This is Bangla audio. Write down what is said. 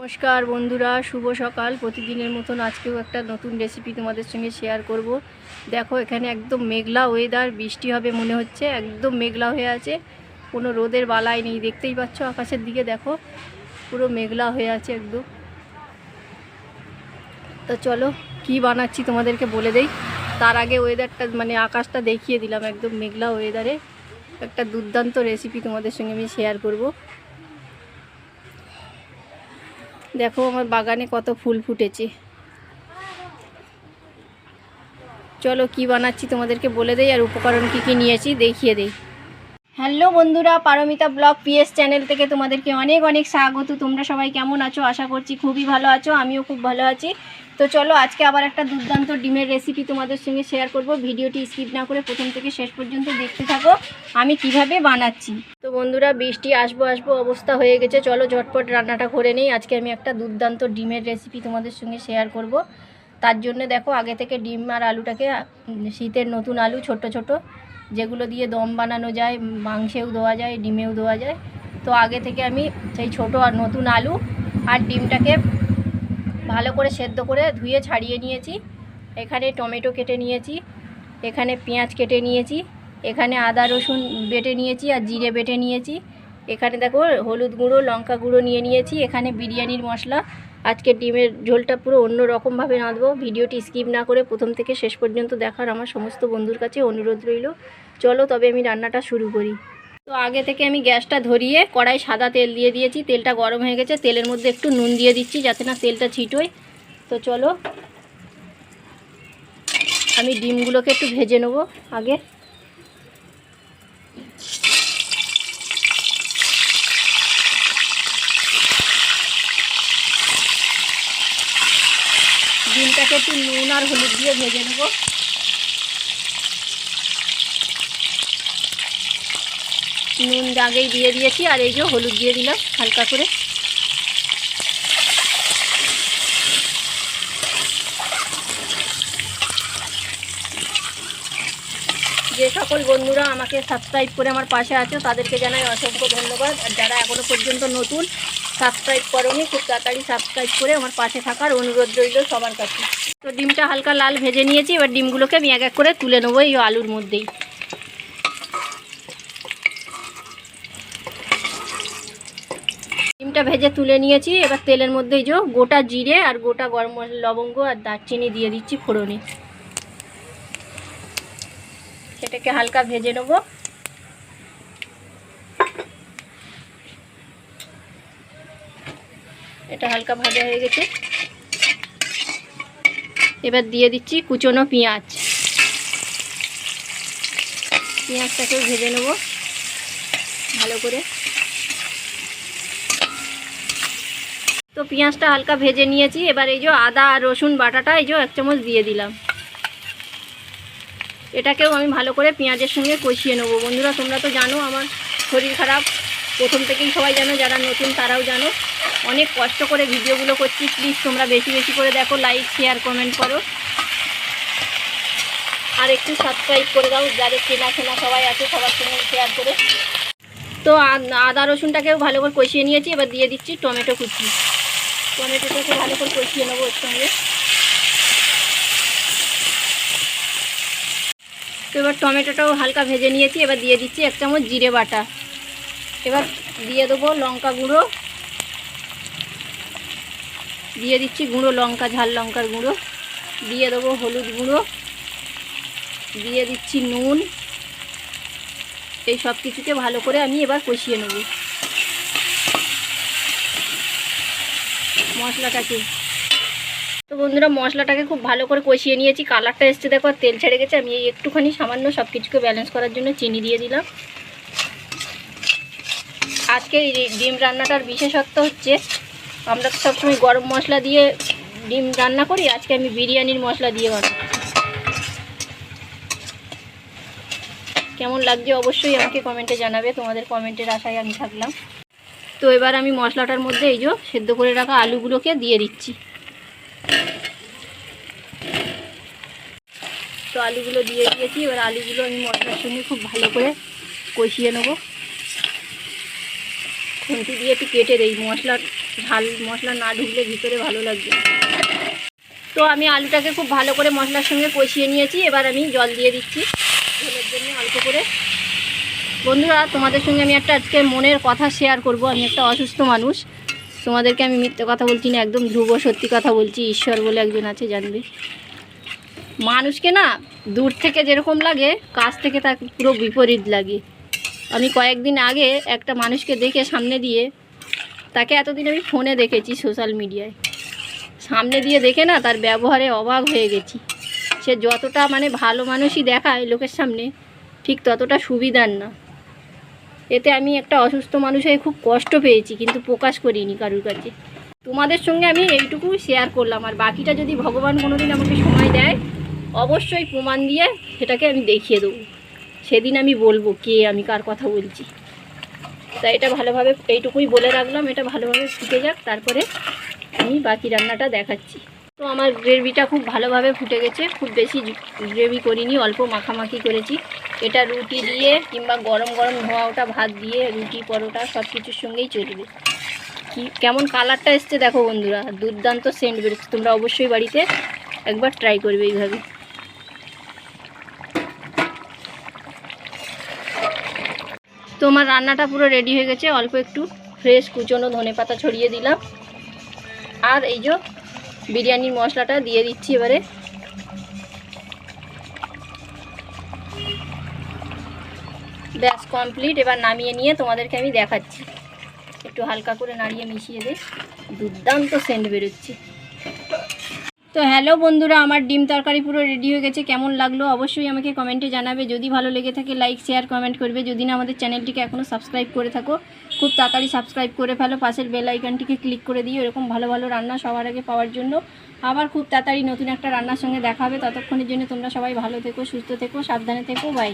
নমস্কার বন্ধুরা, শুভ সকাল। প্রতিদিনের মতন আজকেও একটা নতুন রেসিপি তোমাদের সঙ্গে শেয়ার করব। দেখো, এখানে একদম মেঘলা ওয়েদার বৃষ্টি হবে মনে হচ্ছে, একদম মেঘলা হয়ে আছে। কোনো রোদের বালাই নেই, দেখতেই পাচ্ছ আকাশের দিকে, দেখো, পুরো মেঘলা হয়ে আছে একদম। তো চলো, কি বানাচ্ছি তোমাদেরকে বলে দেই। তার আগে ওয়েদারটা মানে আকাশটা দেখিয়ে দিলাম একদম মেঘলা ওয়েদারে একটা দুর্দান্ত রেসিপি তোমাদের সঙ্গে আমি শেয়ার করব। দেখো আমার বাগানে কত ফুল ফুটেছে। চলো কি বানাচ্ছি তোমাদেরকে বলে দেই আর উপকরণ কি কি নিয়েছি দেখিয়ে দেই। হ্যালো বন্ধুরা, পারমিতা ব্লগ পিএস চ্যানেল থেকে তোমাদেরকে অনেক অনেক স্বাগত। তোমরা সবাই কেমন আছো? আশা করছি খুবই ভালো আছো, আমিও খুব ভালো আছি। তো চলো, আজকে আবার একটা দুর্দান্ত ডিমের রেসিপি তোমাদের সঙ্গে শেয়ার করব। ভিডিওটি স্কিপ না করে প্রথম থেকে শেষ পর্যন্ত দেখতে থাকো, আমি কীভাবে বানাচ্ছি। তো বন্ধুরা, বৃষ্টি আসব আসব অবস্থা হয়ে গেছে। চলো, ঝটপট রান্নাটা করে নেই। আজকে আমি একটা দুর্দান্ত ডিমের রেসিপি তোমাদের সঙ্গে শেয়ার করব। তার জন্য দেখো, আগে থেকে ডিম আর আলুটাকে শীতের নতুন আলু, ছোট ছোট যেগুলো দিয়ে দম বানানো যায়, মাংসেও দেওয়া যায়, ডিমেও দেওয়া যায়। তো আগে থেকে আমি সেই ছোট আর নতুন আলু আর ডিমটাকে ভালো করে সেদ্ধ করে ধুয়ে ছাড়িয়ে নিয়েছি। এখানে টমেটো কেটে নিয়েছি, এখানে পেঁয়াজ কেটে নিয়েছি, এখানে আদা, রসুন বেটে নিয়েছি আর জিরে বেটে নিয়েছি। এখানে দেখো হলুদ গুঁড়ো, লঙ্কা গুঁড়ো নিয়ে নিয়েছি। এখানে বিরিয়ানির মশলা আজকে ডিমের ঝোলটা পুরো অন্য রকমভাবে রাঁধবো। ভিডিওটি স্কিপ না করে প্রথম থেকে শেষ পর্যন্ত দেখার আমার সমস্ত বন্ধুর কাছে অনুরোধ রইল। চলো তবে আমি রান্নাটা শুরু করি। তো আগে থেকে আমি গ্যাসটা ধরিয়ে কড়াই সাদা তেল দিয়ে দিয়েছি। তেলটা গরম হয়ে গেছে। তেলের মধ্যে একটু নুন দিয়ে দিচ্ছি যাতে না তেলটা ছিটোয়। তো চলো, আমি ডিমগুলোকে একটু ভেজে নেব আগে। ডিমটাকে একটু নুন আর হলুদ দিয়ে ভেজে নেব। নুন আগেই দিয়ে দিয়েছি, আর এই যে হলুদ দিয়ে দিলাম হালকা করে। যে সকল বন্ধুরা আমাকে সাবস্ক্রাইব করে আমার পাশে আছো, তাদেরকে জানাই অসংখ্য ধন্যবাদ। আর যারা এখনও পর্যন্ত নতুন সাবস্ক্রাইব করোনি, খুব তাড়াতাড়ি সাবস্ক্রাইব করে আমার পাশে থাকার অনুরোধ রইল সবার কাছে। তো ডিমটা হালকা লাল ভেজে নিয়েছি, এবার ডিমগুলোকে আমি এক এক করে তুলে নেব এই আলুর মধ্যেই। ডিমটা ভেজে তুলে নিয়েছি, এবার তেলের মধ্যে এই যে গোটা জিরে আর গোটা গরম লবঙ্গ আর দারচিনি দিয়ে দিচ্ছি ফোড়নে। সেটাকে হালকা ভেজে নেব। এটা হালকা ভাজা হয়ে গেছে। এবার দিয়ে দিচ্ছি কুচনো পেঁয়াজ। পেঁয়াজটাকেও ভেজে নেব। ভালো করে। তো পেঁয়াজটা হালকা ভেজে নিয়েছি। এবার এই যে আদা আর রসুন বাটাটা এই যে এক চামচ দিয়ে দিলাম। এটাকেও আমি ভালো করে পেঁয়াজের সঙ্গে কষিয়ে নেব। বন্ধুরা, তোমরা তো জানো আমার শরীর খারাপ। প্রথম থেকেই সবাই জানো, যারা নতুন তারাও জানো। অনেক কষ্ট করে ভিডিওগুলো করছি। প্লিজ তোমরা বেশি বেশি করে দেখো লাইক শেয়ার কমেন্ট করো। আর একটু সাবস্ক্রাইব করে দাও, যাদের চেনা চেনা সবাই আছে, সবার সঙ্গে শেয়ার করে। তো আদা রসুনটাকেও ভালো করে কষিয়ে নিয়েছি, এবার দিয়ে দিচ্ছি টমেটো কুচি। টমেটোটাকে ভালো করে কষিয়ে নেব ওর সঙ্গে। তো এবার টমেটোটাও হালকা ভেজে নিয়েছি, এবার দিয়ে দিচ্ছি এক চামচ জিরে বাটা। এবার দিয়ে দেবো লঙ্কা গুঁড়ো দিয়ে দিচ্ছি গুঁড়ো, লঙ্কা, ঝাল লঙ্কার গুঁড়ো। দিয়ে দেবো হলুদ গুঁড়ো। দিয়ে দিচ্ছি নুন। এই সব কিছুকে ভালো করে আমি এবার কষিয়ে নেব। মশলাটাকে। তো বন্ধুরা, মশলাটাকে খুব ভালো করে কষিয়ে নিয়েছি। কালারটা এসছে, দেখো তেল ছেড়ে গেছে। আমি এই একটুখানি সামান্য সব কিছুকে ব্যালেন্স করার জন্য চিনি দিয়ে দিলাম। আজকে এই ডিম রান্নাটার বিশেষত্ব হচ্ছে আমরা তো সবসময় গরম মশলা দিয়ে ডিম রান্না করি, আজকে আমি বিরিয়ানির মশলা দিয়ে বানাবো। কেমন লাগছে অবশ্যই আমাকে কমেন্টে জানাবে, তোমাদের কমেন্টের আশায় আমি থাকলাম। তো এবার আমি মশলাটার মধ্যে এই যে সেদ্ধ করে রাখা আলুগুলোকে দিয়ে দিচ্ছি। তো আলুগুলো দিয়ে দিয়েছি, এবার আলুগুলো আমি মশলার সঙ্গে খুব ভালো করে কষিয়ে নেব। খুন্তি দিয়ে একটু কেটে দেই মশলার। ঝাল মশলা না ঢুকলে ভিতরে ভালো লাগবে তো আমি আলুটাকে খুব ভালো করে মশলার সঙ্গে কষিয়ে নিয়েছি, এবার আমি জল দিয়ে দিচ্ছি। ঝোলের জন্য অল্প করে। বন্ধুরা, তোমাদের সঙ্গে আমি একটা আজকে মনের কথা শেয়ার করব। আমি একটা অসুস্থ মানুষ। তোমাদেরকে আমি মিথ্যে কথা বলছি না, একদম ধ্রুব সত্যি কথা বলছি। ঈশ্বর বলে একজন আছে, জানবে। মানুষকে না দূর থেকে যেরকম লাগে, কাছ থেকে তার পুরো বিপরীত লাগে। আমি কয়েকদিন আগে একটা মানুষকে দেখে সামনে দিয়ে তাকে এতদিন আমি ফোনে দেখেছি সোশ্যাল মিডিয়ায়। সামনে দিয়ে দেখে না তার ব্যবহারে অবাক হয়ে গেছি। সে যতটা মানে ভালো মানুষই দেখায় লোকের সামনে, ঠিক ততটা সুবিধার না। এতে আমি একটা অসুস্থ মানুষ হয়ে খুব কষ্ট পেয়েছি, কিন্তু প্রকাশ করিনি কারুর কাছে। তোমাদের সঙ্গে আমি এইটুকু শেয়ার করলাম। আর বাকিটা যদি ভগবান কোনোদিন আমাকে সময় দেয়, অবশ্যই প্রমাণ দিয়ে সেটাকে আমি দেখিয়ে দেবো। সেদিন আমি বলব কে আমি, কার কথা বলছি। তা এটা ভালোভাবে এইটুকুই বলে রাখলাম, এটা ভালোভাবে ফুটে যাক, তারপরে আমি বাকি রান্নাটা দেখাচ্ছি। তো আমার গ্রেভিটা খুব ভালোভাবে ফুটে গেছে, খুব বেশি গ্রেভি করিনি, অল্প মাখামাখি করেছি। এটা রুটি দিয়ে কিংবা গরম গরম ধোয়া ওটা ভাত দিয়ে, রুটি, পরোটা সব কিছুর সঙ্গেই চলবে। কি, কেমন কালারটা এসছে দেখো বন্ধুরা, দুর্দান্ত সেন্ট বেরোচ্ছে তোমরা অবশ্যই বাড়িতে একবার ট্রাই করবে এইভাবে। তো আমার রান্নাটা পুরো রেডি হয়ে গেছে, অল্প একটু ফ্রেশ কুচনো ধনে পাতা ছড়িয়ে দিলাম। আর এই যে বিরিয়ানির মশলাটা দিয়ে দিচ্ছি এবারে। ব্যাস কমপ্লিট এবার নামিয়ে নিয়ে তোমাদেরকে আমি দেখাচ্ছি। একটু হালকা করে নাড়িয়ে মিশিয়ে দে। দুর্দান্ত সেন্ট বেরোচ্ছে। তো হ্যালো বন্ধুরা, আমার ডিম তরকারি পুরো রেডি হয়ে গেছে। কেমন লাগল অবশ্যই আমাকে কমেন্টে জানাবে। যদি ভালো লেগে থাকে লাইক শেয়ার কমেন্ট করবে। যদি না, আমাদের চ্যানেলটিকে এখনও সাবস্ক্রাইব করে থাকো, খুব তাড়াতাড়ি সাবস্ক্রাইব করে ফেলো। পাশের বেল আইকনটিকে ক্লিক করে দিও, এরকম ভালো ভালো রান্না সবার আগে পাওয়ার জন্য। আবার খুব তাড়াতাড়ি নতুন একটা রান্নার সঙ্গে দেখা হবে। ততক্ষণের জন্য তোমরা সবাই ভালো থেকো, সুস্থ থেকো, সাবধানে থেকো। বাই